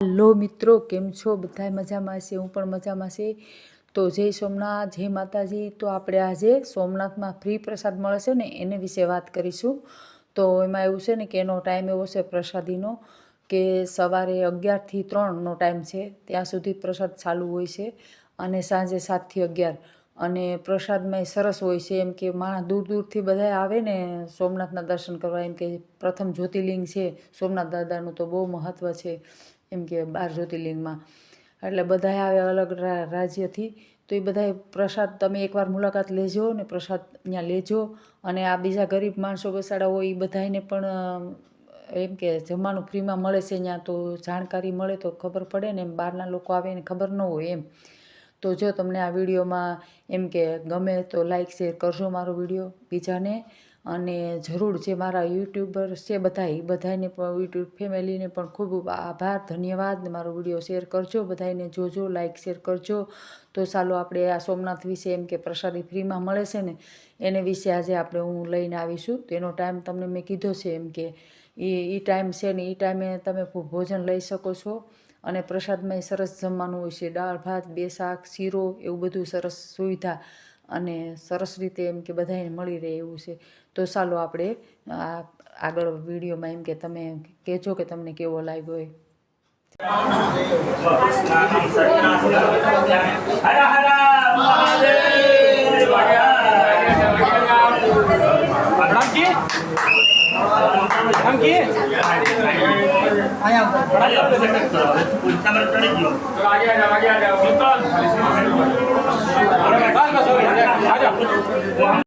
Hello મિત્રો, કેમ છો? બધાય મજામાં છે હું પણ મજામાં છે. તો જય સોમનાથ, જય માતાજી. તો આપણે આજે સોમનાથમાં ફ્રી પ્રસાદ મળે છે ને, એને વિશે વાત કરીશું. તો એમાં એવું છે ને કે એનો ટાઈમ એવો છે પ્રસાદીનો કે સવારે અગિયારથી ત્રણનો ટાઈમ છે. ત્યાં સુધી પ્રસાદ ચાલુ હોય છે અને સાંજે સાતથી અગિયાર. અને પ્રસાદમાં સરસ હોય છે, એમ કે માણસ દૂર દૂરથી બધા આવે ને સોમનાથના દર્શન કરવા, એમ કે પ્રથમ જ્યોતિર્લિંગ છે, સોમનાથ દાદાનું તો બહુ મહત્ત્વ છે. એમ કે બાર જ્યોતિર્લિંગમાં. એટલે બધાય આવે અલગ રાજ્યથી, તો એ બધાય પ્રસાદ, તમે એકવાર મુલાકાત લેજો ને પ્રસાદ ત્યાં લેજો. અને આ બીજા ગરીબ માણસો બેસાડા હોય, એ બધાયને પણ એમ કે જમવાનું ફ્રીમાં મળે છે ત્યાં, તો જાણકારી મળે તો ખબર પડે ને એમ. બહારના લોકો આવે એને ખબર ન હોય એમ. તો જો તમને આ વિડીયોમાં એમ કે ગમે તો લાઇક શેર કરજો મારો વીડિયો બીજાને. અને જરૂર જે મારા યુટ્યુબર છે બધા એ બધાને પણ યુટ્યુબ ફેમિલીને પણ ખૂબ આભાર, ધન્યવાદ. મારો વીડિયો શેર કરજો બધાને જોજો લાઇક શેર કરજો. તો ચાલો આપણે આ સોમનાથ વિશે એમ કે પ્રસાદી ફ્રીમાં મળે છે ને, એને વિશે આજે આપણે હું લઈને આવીશું. તેનો ટાઈમ તમને મેં કીધો છે એમ કે એ એ ટાઈમ છે ને એ ટાઈમે તમે ભોજન લઈ શકો છો. અને પ્રસાદમાં સરસ જમવાનું હોય છે. દાળ, ભાત, બે શાક, શીરો એવું બધું સરસ સુવિધા અને સરસ રીતે એમ કે બધાને મળી રહે એવું છે. તો ચાલો આપણે આ આગળ વિડીયોમાં એમ કે તમે કહેજો કે તમને કેવો લાગ્યો હોય હર હર રામજી